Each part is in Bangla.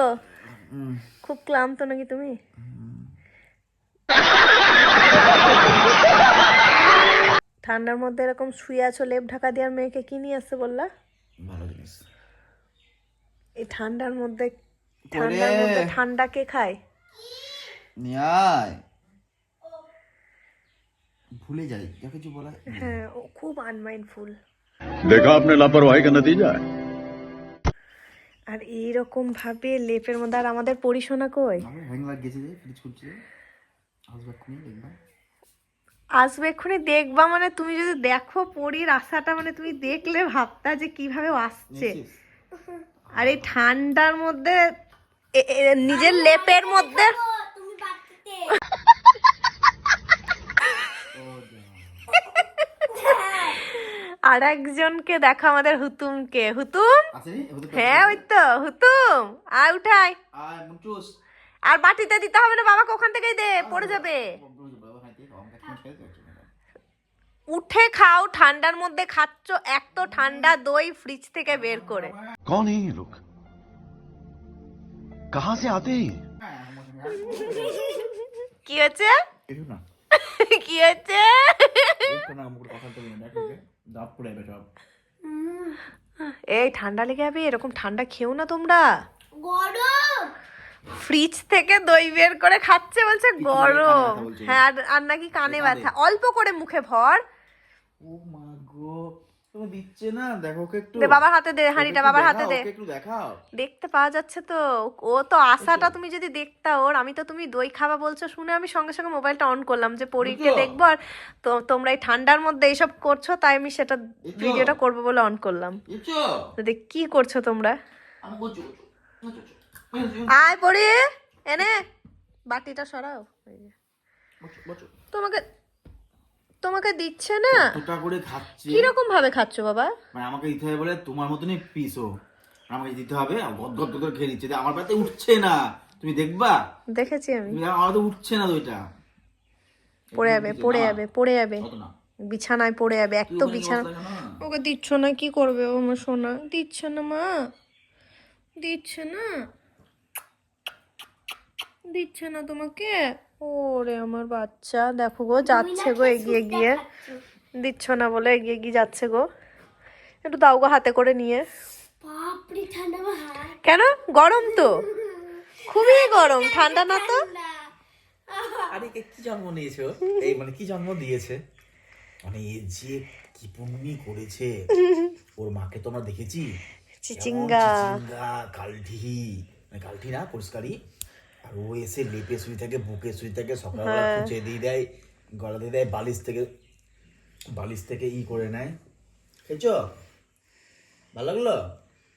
গো খুব ক্লান্ত নাকি তুমি? ঠান্ডার মধ্যে এরকম শুয়ে আছো লেপ ঢাকা দেওয়ার মেয়েকে কি নিয়ে আসছে বললা? এই ঠান্ডার মধ্যে ঠান্ডার মধ্যে ঠান্ডা কে খায়? নিয়ায় ভুলে যাই যা কিছু বলা হ্যাঁ ও খুব আনমাইন্ডফুল দেখা আপনি লাপরওয়াহি কা নতিজা আর এইরকম ভাবে লেপের মধ্যে আর আমাদের পরিশোনা কই? আসবে এক্ষুনি দেখবা। মানে তুমি যদি দেখো পরির আশাটা মানে তুমি দেখলে ভাবতা যে কীভাবে আসছে। আর এই ঠান্ডার মধ্যে নিজের লেপের মধ্যে আর একজনকে দেখা আমাদের হুতুমকে। হুতুম? হ্যাঁ ওই তো হুতুম। আয় উঠাই। আর বাটিতে দিতে হবে না বাবাকে ওখান থেকেই দে পড়ে যাবে। উঠে খাও ঠান্ডার মধ্যে খাচ্ছ এক তো ঠান্ডা দই ফ্রিজ থেকে বের করে। কোন এই লোক কাহা সে আতে কি হচ্ছে কি হচ্ছে দাঁত পড়ে যাবে সব এই ঠান্ডা লেগে যাবে এরকম ঠান্ডা খেও না তোমরা। গরম! ফ্রিজ থেকে দই বের করে খাচ্ছে বলছে গরম। হ্যাঁ আর- আর নাকি কানে কানে। ব্যথা। অল্প করে মুখে ভর। ও মা গো। তুমি দিচ্ছে না দেখো একটু দে বাবার হাতে দে হাঁড়িটা বাবার হাতে দে। একটু দেখাও। দেখতে পাওয়া যাচ্ছে তো ও তো আশাটা তুমি যদি দেখতা ওর আমি তো তুমি দই খাবা বলছো শুনে আমি সঙ্গে সঙ্গে মোবাইলটা অন করলাম যে পরীকে? দেখব আর তো তোমরা এই ঠান্ডার মধ্যে এইসব করছ তাই আমি সেটা ভিডিওটা করব বলে অন করলাম। দেখ কি করছ তোমরা? আয় পড়ি এনে বাটিটা সরাও। তোমাকে তোমাকে দিচ্ছে না? দুটা করে খাচ্ছে। কীরকম ভাবে খাচ্ছ বাবা? মানে আমাকে দিতে হবে বলে তোমার মতনই পিস আমাকে দিতে হবে গদ গদ করে খেয়ে নিচ্ছে। আমার পাতে উঠছে না। তুমি দেখবা? দেখেছি আমি। আমার তো উঠছে না দুইটা পড়ে যাবে পড়ে যাবে পড়ে যাবে। বিছানায় পড়ে যাবে এক তো বিছানা। ওকে দিচ্ছ না কি করবে ও আমার সোনা? দিচ্ছে না মা। দিচ্ছে না। দিচ্ছে না তোমাকে? ওরে আমার বাচ্চা দেখো গো যাচ্ছে গো এগিয়ে গিয়ে। দিচ্ছ না বলে এগিয়ে গিয়ে যাচ্ছে গো। একটু দাও গো হাতে করে নিয়ে। কেন? গরম তো। খুবই গরম। ঠান্ডা না তো? আরে একে কি জন্ম নিয়েছো এই মানে কি জন্ম দিয়েছে? মানে এ যে কি পুণ্যি করেছে। ওর মাকে তো আমরা দেখেছি? চিচিঙ্গা। চিচিঙ্গা কালঠি মানে কালঠি না পরিষ্কারই আর ও এসে লেপে শুয়ে থাকে বুকে শুয়ে থাকে সকালবেলা হ্যাঁ। খুঁচে দিয়ে দেয় গলা দিয়ে দেয় বালিশ থেকে বালিশ থেকে ই করে নেয়। খেয়েছো? ভালো লাগল?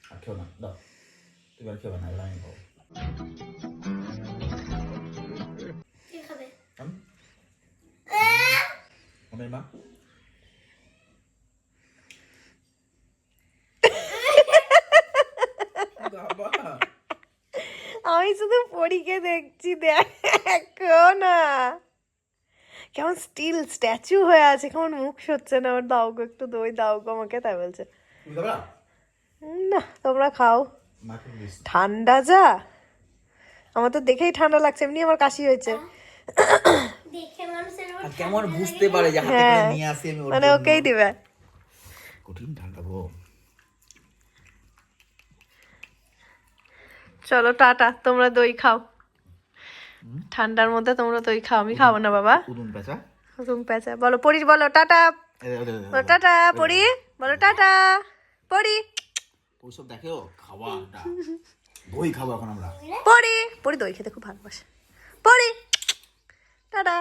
আর খেও না দাও। তুমি আর খেও না এবার আমি খাব। আমি আমার মা বাবা আমি শুধু পরীকে দেখছি দেখো না। কেমন স্টিল স্ট্যাচু হয়ে আছে কেমন মুখ সচ্ছে না ওর দাও গো একটু দই দাও গো আমাকে তাই বলছে। উম, না তোমরা খাও। ঠান্ডা যা। আমার তো দেখেই ঠান্ডা লাগছে এমনি আমার কাশি হয়েছে। দেখে মানুষের আর কেমন বুঝতে পারে যে হাতে করে নিয়ে আসি আমি মানে ওকেই দিবে। কঠিন ঠান্ডা গো। চলো টাটা তোমরা দই খাও ঠান্ডার মধ্যে তোমরা দই খাও আমি খাব না বাবা উদুন পেঁচা বলো পড়ি বলো টাটা টাটা পড়ি বলো টাটা পড়ি ওইসব দেখেও খাওয়া দই খাব এখন আমরা পড়ি পড়ি দই খেতে খুব ভালোবাসে পড়ি টাটা